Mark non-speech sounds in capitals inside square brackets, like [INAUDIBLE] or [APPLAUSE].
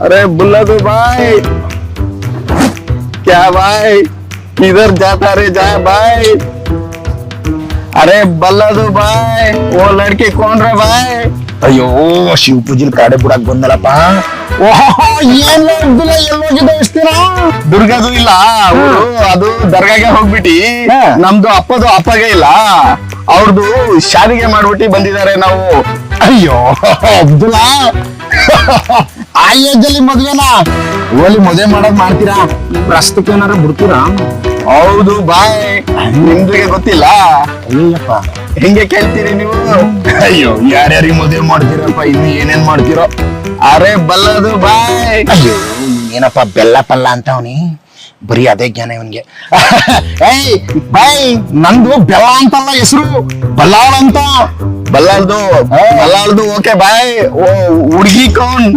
अरे बुल्ला तो भाई क्या भाई किधर जाता रे जा भाई अरे बल्ला तो भाई वो लड़के कौन रे भाई ಅಯ್ಯೋ ಶಿವ ಪೂಜಿಲ್ ಕಾಡೆ ಬಿಡಕ್ ಬಂದಲ್ಲಪ್ಪ ಓಹೋ ಏನ್ ಅಬ್ದುಲ್ಲ ಎಲ್ಲೋಗಿದ್ದ ಇಷ್ಟಿನ ದುರ್ಗದು ಇಲ್ಲ ಅವ್ರು ಅದು ದರ್ಗಾಗೆ ಹೋಗ್ಬಿಟ್ಟಿ ಹಾ. ನಮ್ದು ಅಪ್ಪದು ಅಪ್ಪಗೆ ಇಲ್ಲ ಅವ್ರದ್ದು ಶಾದಿಗೆ ಮಾಡ್ಬಿಟ್ಟಿ ಬಂದಿದ್ದಾರೆ ನಾವು ಅಯ್ಯೋ ಅಬ್ದುಲ್ಲಾ ಆ ಏಜ್ ಅಲ್ಲಿ ಮದ್ವೆನಾ? ಓಲಿ ಮದ್ವೆ ಮಾಡೋದ್ ಮಾಡ್ತೀರಾ? ಪ್ರಸ್ತುತ ಏನಾರ ಬಿಡ್ತೀರಾ? ಹೌದು ಬಾಯ್. ನಿಮ್ಗೆ ಗೊತ್ತಿಲ್ಲ? ಅಯ್ಯಪ್ಪ ಹೆಂಗೆ ಕೇಳ್ತೀರಿ ನೀವು? ಅಯ್ಯೋ ಯಾರ್ಯಾರಿಗೆ ಮದ್ವೆ ಮಾಡ್ತೀರಪ್ಪ? ಇನ್ನು ಏನೇನ್ ಮಾಡ್ತೀರೋ? ಅರೆ ಬಲ್ಲದು ಬಾಯ್. ಅಯ್ಯೋ ಏನಪ್ಪ ಬೆಲ್ಲ ಪಲ್ಲ ಅಂತವನಿ ಬರೀ ಅದೇ ಜ್ಞಾನ ಇವನ್ಗೆ. [LAUGHS] ಏಯ್ ಬಾಯ್. ನಂದು ಬೆಲ್ಲ ಅಂತಲ್ಲ ಹೆಸರು. ಬಲ್ಲಾಳ್ ಅಂತ. ಬಲ್ಲಾಳ್ದು. ಬಲ್ಲಾಳ್ದು ಓಕೆ ಬಾಯ್. ಓ ಹುಡ್ಗಿ ಕೌನ್.